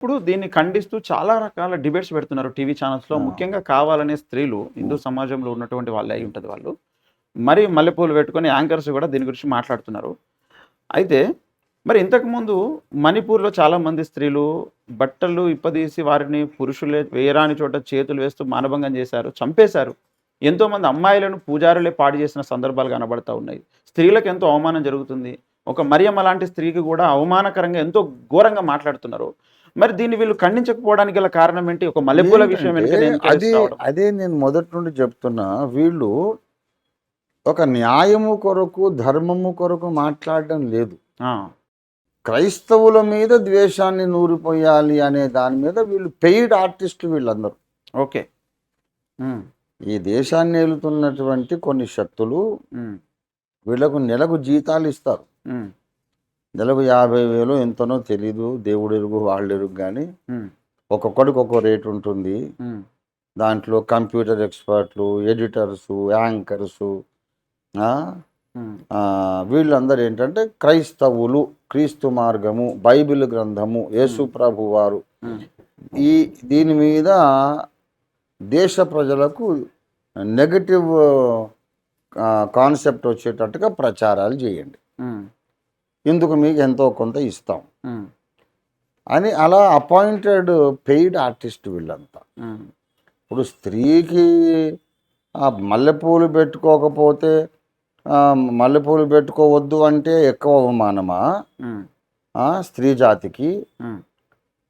ఇప్పుడు దీన్ని ఖండిస్తూ చాలా రకాల డిబేట్స్ పెడుతున్నారు టీవీ ఛానల్స్లో. ముఖ్యంగా కావాలనే స్త్రీలు హిందూ సమాజంలో ఉన్నటువంటి వాళ్ళే అయి ఉంటుంది వాళ్ళు. మరి మల్లెపూలు పెట్టుకొని యాంకర్స్ కూడా దీని గురించి మాట్లాడుతున్నారు. అయితే మరి ఇంతకుముందు మణిపూర్లో చాలా మంది స్త్రీలు బట్టలు ఇప్పదీసి వారిని పురుషులే వేయరాని చోట చేతులు వేస్తూ మానభంగం చేశారు చంపేశారు. ఎంతోమంది అమ్మాయిలను పూజారులే పాడు చేసిన సందర్భాలు కనబడతా ఉన్నాయి. స్త్రీలకు ఎంతో అవమానం జరుగుతుంది. ఒక మరియమ్మ లాంటి స్త్రీకి కూడా అవమానకరంగా ఎంతో ఘోరంగా మాట్లాడుతున్నారు. మరి దీన్ని వీళ్ళు ఖండించకపోవడానికి గల కారణం ఏంటి? ఒక మల్లెపూల విషయం అది. అదే నేను మొదటి నుండి చెప్తున్నా వీళ్ళు ఒక న్యాయము కొరకు ధర్మము కొరకు మాట్లాడడం లేదు. క్రైస్తవుల మీద ద్వేషాన్ని నూరిపోయాలి అనే దాని మీద వీళ్ళు పెయిడ్ ఆర్టిస్టులు వీళ్ళందరూ. ఓకే. ఈ దేశాన్ని ఏలుతున్నటువంటి కొన్ని శక్తులు వీళ్ళకు నెలకు జీతాలు ఇస్తారు. నెలకు యాభై వేలు ఎంతనో తెలీదు దేవుడు ఎరుగు వాళ్ళు ఎరుగు కానీ ఒక్కొక్కడికి ఒక్కో రేట్ ఉంటుంది. దాంట్లో కంప్యూటర్ ఎక్స్పర్ట్లు ఎడిటర్సు యాంకర్సు వీళ్ళందరూ ఏంటంటే క్రైస్తవులు క్రీస్తు మార్గము బైబిల్ గ్రంథము యేసు ప్రభు వారు. ఈ దీని మీద దేశ ప్రజలకు నెగటివ్ కాన్సెప్ట్ వచ్చేటట్టుగా ప్రచారాలు చేయండి. ఇందుకు మీకు ఎంతో కొంత ఇస్తాం? అని అలా అపాయింటెడ్ పెయిడ్ ఆర్టిస్ట్ వీళ్ళంతా. ఇప్పుడు స్త్రీకి ఆ మల్లెపూలు పెట్టుకోకపోతే మల్లెపూలు పెట్టుకోవద్దు అంటే ఎక్కువ అవమానమా? స్త్రీ జాతికి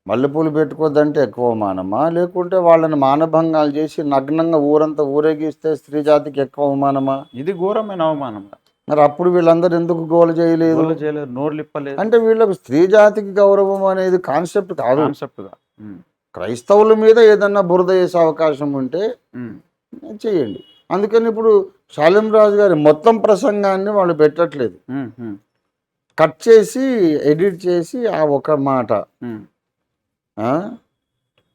మల్లెపూలు పెట్టుకోవద్దంటే ఎక్కువ అవమానమా? లేకుంటే వాళ్ళని మానభంగాలు చేసి నగ్నంగా ఊరంతా ఊరేగిస్తే స్త్రీ జాతికి ఎక్కువ అవమానమా? ఇది ఘోరమైన అవమానం మరి అప్పుడు వీళ్ళందరూ ఎందుకు గోల చేయలేదు? చేయలేదు అంటే వీళ్ళకు స్త్రీ జాతికి గౌరవం అనేది కాన్సెప్ట్ కాదు. కాన్సెప్ట్ క్రైస్తవుల మీద ఏదన్నా బురద వేసే అవకాశం ఉంటే చేయండి. అందుకని ఇప్పుడు శాలిం రాజు గారి మొత్తం ప్రసంగాన్ని వాళ్ళు పెట్టట్లేదు. కట్ చేసి ఎడిట్ చేసి ఆ ఒక మాట?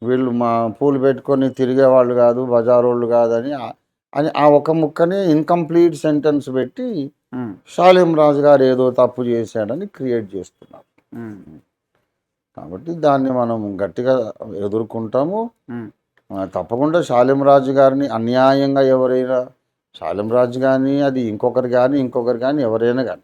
వీళ్ళు మా పూలు పెట్టుకొని తిరిగేవాళ్ళు కాదు బజారోళ్ళు కాదని అని ఆ ఒక ముక్కని ఇన్కంప్లీట్ సెంటెన్స్ పెట్టి ఉమ్, శాలిం రాజు గారు ఏదో తప్పు చేశాడని క్రియేట్ చేస్తున్నారు ఉమ్, కాబట్టి దాన్ని మనం గట్టిగా ఎదుర్కొంటాము. ఆ, తప్పకుండా శాలిం రాజు గారిని అన్యాయంగా ఎవరైనా శాలిం రాజు కానీ అది ఇంకొకరు కానీ ఇంకొకరు కానీ ఎవరైనా కానీ